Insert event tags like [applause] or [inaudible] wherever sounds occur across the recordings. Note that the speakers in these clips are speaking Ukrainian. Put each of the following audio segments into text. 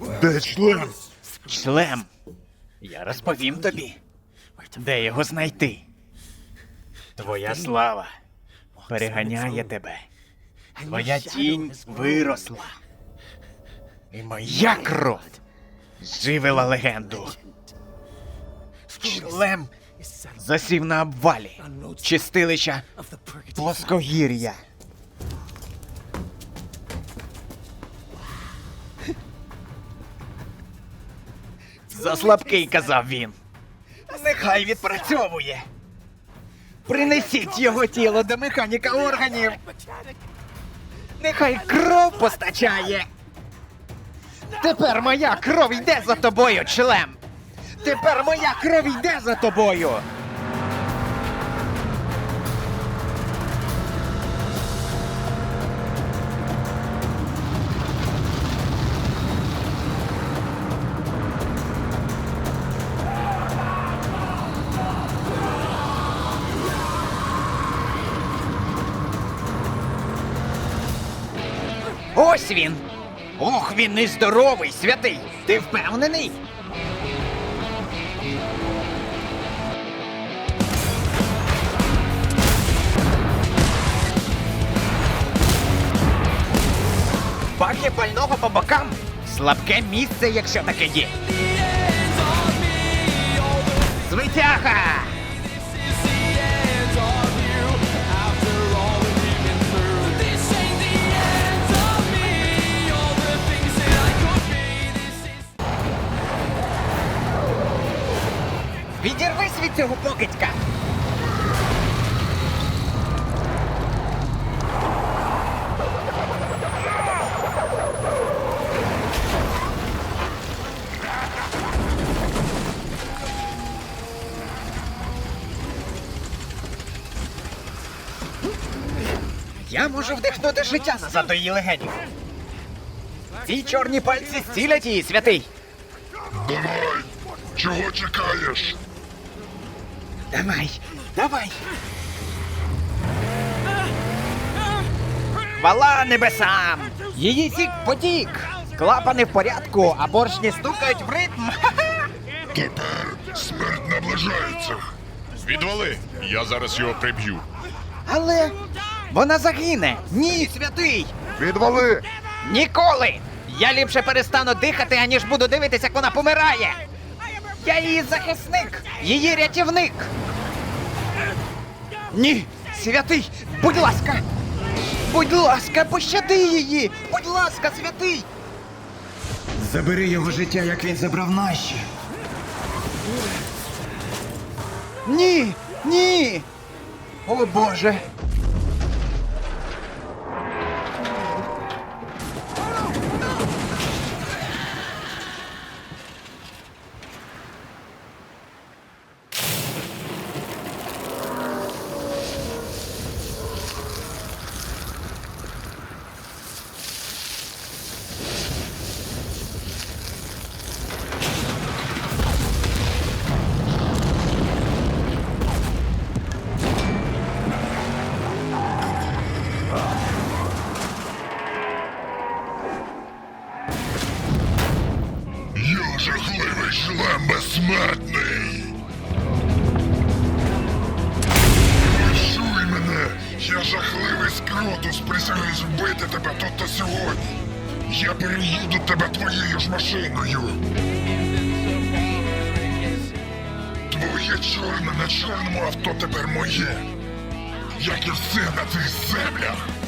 Де член? Шлем. Я розповім тобі, де його знайти. Твоя слава переганяє тебе. Твоя тінь виросла. І моя кров живила легенду. Шлем засів на обвалі. Чистилища плоскогір'я. Заслабкий, казав він. Нехай відпрацьовує. Принесіть його тіло до механіка органів. Нехай кров постачає. Тепер моя кров йде за тобою, члем. Тепер моя кров йде за тобою. Ось він. Ох, він нездоровий, святий. Ти впевнений? Баки пального по бокам. Слабке місце, якщо таке є. Звитяга! Цього покидька! Я можу вдихнути життя назад до її легенів. Ці чорні пальці зцілять її, святий. Давай! Чого чекаєш? Давай, давай. Хвала небесам! Її сік потік! Клапани в порядку, а поршні стукають в ритм. [laughs] Тепер смерть наближається. Відвали! Я зараз його приб'ю. Але вона загине. Ні, святий! Відвали! Ніколи! Я ліпше перестану дихати, аніж буду дивитися, як вона помирає. Я її захисник, її рятівник. Ні, святий, будь ласка! Будь ласка, пощади її! Будь ласка, святий! Забери його життя, як він забрав наші. Ні, ні. О Боже. Жахливий шлем безсмертний! Почуй мене! Я жахливий скрутус, присягаюсь вбити тебе тут та сьогодні! Я переїду тебе твоєю ж машиною! Твоє чорне на чорному авто тепер моє! Як і все на цих землях!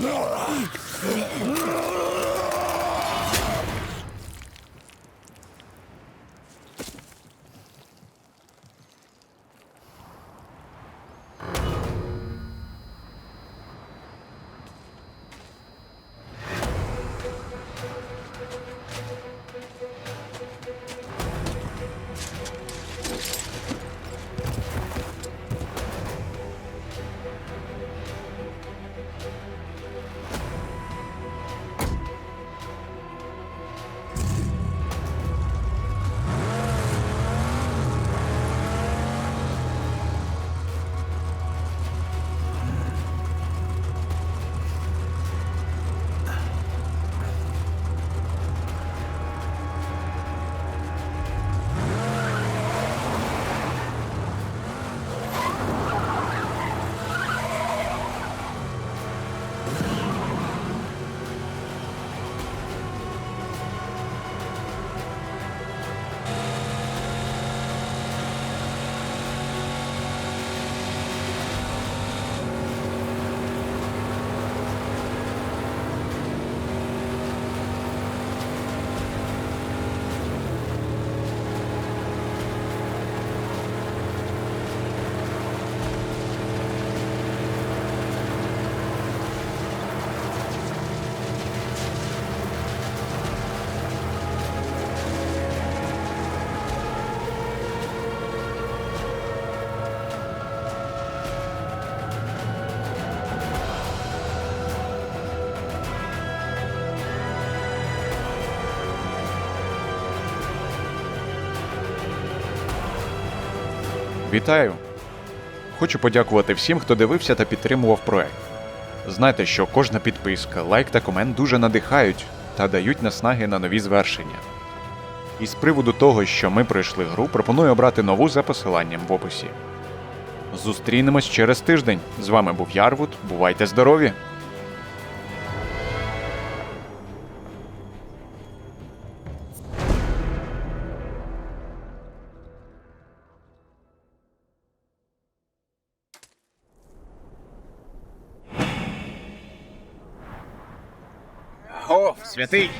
Ugh! Ugh! Ugh! Вітаю! Хочу подякувати всім, хто дивився та підтримував проект. Знайте, що кожна підписка, лайк та комент дуже надихають та дають наснаги на нові звершення. І з приводу того, що ми пройшли гру, пропоную обрати нову за посиланням в описі. Зустрінемось через тиждень. З вами був Ярвуд. Бувайте здорові! О, святий!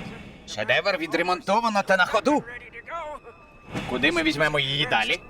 Шедевр відремонтовано та на ходу. Куди ми візьмемо її далі?